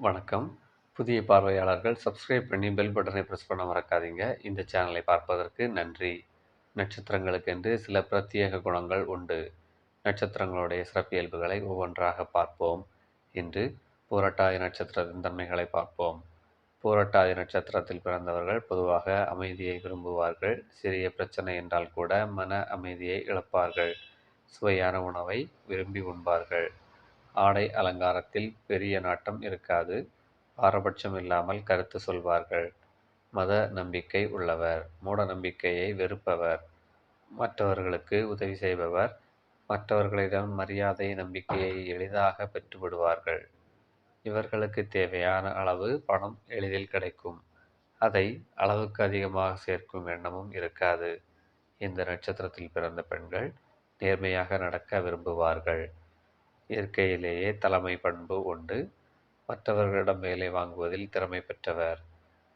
வணக்கம். புதிய பார்வையாளர்கள் சப்ஸ்கிரைப் பண்ணி பெல் பட்டனை ப்ரெஸ் பண்ண மறக்காதீங்க. இந்த சேனலை பார்ப்பதற்கு நன்றி. நட்சத்திரங்களுக்கென்று சில பிரத்யேக குணங்கள் உண்டு. நட்சத்திரங்களுடைய சிறப்பியல்புகளை ஒவ்வொன்றாக பார்ப்போம். இன்று பூரட்டாதி நட்சத்திரத்தின் தன்மைகளை பார்ப்போம். பூரட்டாதி நட்சத்திரத்தில் பிறந்தவர்கள் பொதுவாக அமைதியை விரும்புவார்கள். சிறிய பிரச்சனை என்றால் கூட மன அமைதியை இழப்பார்கள். சுவையான உணவை விரும்பி உண்பார்கள். ஆடை அலங்காரத்தில் பெரிய நாட்டம் இருக்காது. பாரபட்சம் இல்லாமல் கருத்து சொல்வார்கள். மத நம்பிக்கை உள்ளவர் மூட நம்பிக்கையை வெறுப்பவர் மற்றவர்களுக்கு உதவி செய்பவர் மற்றவர்களிடம் மரியாதை நம்பிக்கையை எளிதாக பெற்றுவிடுவார்கள். இவர்களுக்கு தேவையான அளவு பணம் எளிதில் கிடைக்கும். அதை அளவுக்கு அதிகமாக சேர்க்கும் எண்ணமும் இருக்காது. இந்த நட்சத்திரத்தில் பிறந்த பெண்கள் நேர்மையாக நடக்க விரும்புவார்கள். இயற்கையிலேயே தலைமை பண்பு உண்டு. மற்றவர்களிடம் வேலை வாங்குவதில் திறமை பெற்றவர்.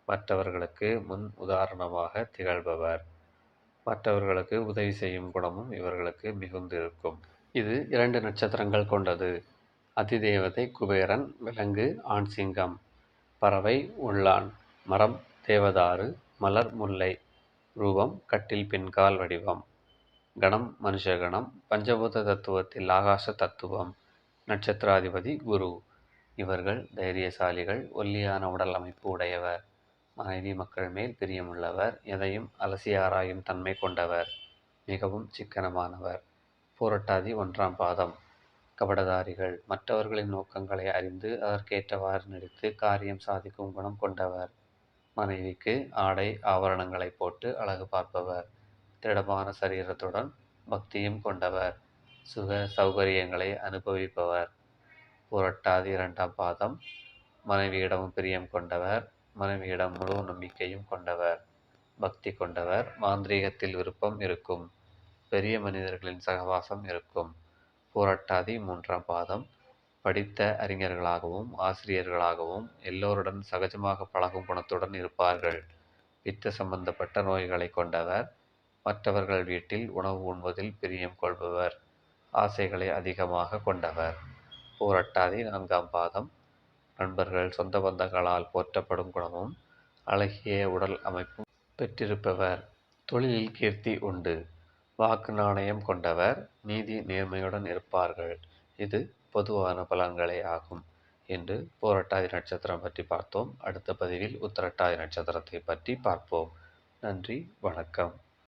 மற்றவர்களுக்கு முன் உதாரணமாக திகழ்பவர். மற்றவர்களுக்கு உதவி செய்யும் குணமும் இவர்களுக்கு மிகுந்திருக்கும் இது இரண்டு நட்சத்திரங்கள் கொண்டது. அதிதேவதை குபேரன் விலங்கு ஆண் சிங்கம். பறவை உள்ளான். மரம் தேவதாறு மலர் முல்லை. ரூபம் கட்டில் பின்கால் வடிவம். கணம் மனுஷகணம். பஞ்சபூத தத்துவத்தில் ஆகாச தத்துவம். நட்சத்திராதிபதி குரு. இவர்கள் தைரியசாலிகள் ஒல்லியான உடல் அமைப்பு உடையவர். மனைவி மக்கள் மேல் பிரியமுள்ளவர் எதையும் அலசி ஆராயும் தன்மை கொண்டவர் மிகவும் சிக்கனமானவர். பூரட்டாதி ஒன்றாம் பாதம். கபடதாரிகள் மற்றவர்களின் நோக்கங்களை அறிந்து அதற்கேற்றவாறு நடித்து காரியம் சாதிக்கும் குணம் கொண்டவர். மனைவிக்கு ஆடை ஆபரணங்களை போட்டு அழகு பார்ப்பவர். திடமான சரீரத்துடன் பக்தியும் கொண்டவர். சுக சௌகரியங்களை அனுபவிப்பவர். புரட்டாதி இரண்டாம் பாதம். மனைவியிடமும் பிரியம் கொண்டவர். மனைவியிடம் முழு நம்பிக்கையும் கொண்டவர். பக்தி கொண்டவர். மாந்திரீகத்தில் விருப்பம் இருக்கும். பெரிய மனிதர்களின் சகவாசம் இருக்கும். பூரட்டாதி மூன்றாம் பாதம். படித்த அறிஞர்களாகவும் ஆசிரியர்களாகவும் எல்லோருடன் சகஜமாக பழகும் குணத்துடன் இருப்பார்கள். பித்த சம்பந்தப்பட்ட நோய்களை கொண்டவர். மற்றவர்கள் வீட்டில் உணவு உண்பதில் பிரியம் கொள்பவர். ஆசைகளை அதிகமாக கொண்டவர். பூரட்டாதி நான்காம் பாதம். நண்பர்கள் சொந்த பந்தங்களால் போற்றப்படும் குணமும் அழகிய உடல் அமைப்பும் பெற்றிருப்பவர். தொழிலில் கீர்த்தி உண்டு. வாக்கு நாணயம் கொண்டவர் நீதி நேர்மையுடன் இருப்பார்கள். இது பொதுவான பலன்களே ஆகும் என்று போரட்டாதி நட்சத்திரம் பற்றி பார்த்தோம். அடுத்த பதிவில் உத்தரட்டாதி நட்சத்திரத்தை பற்றி பார்ப்போம். நன்றி வணக்கம்.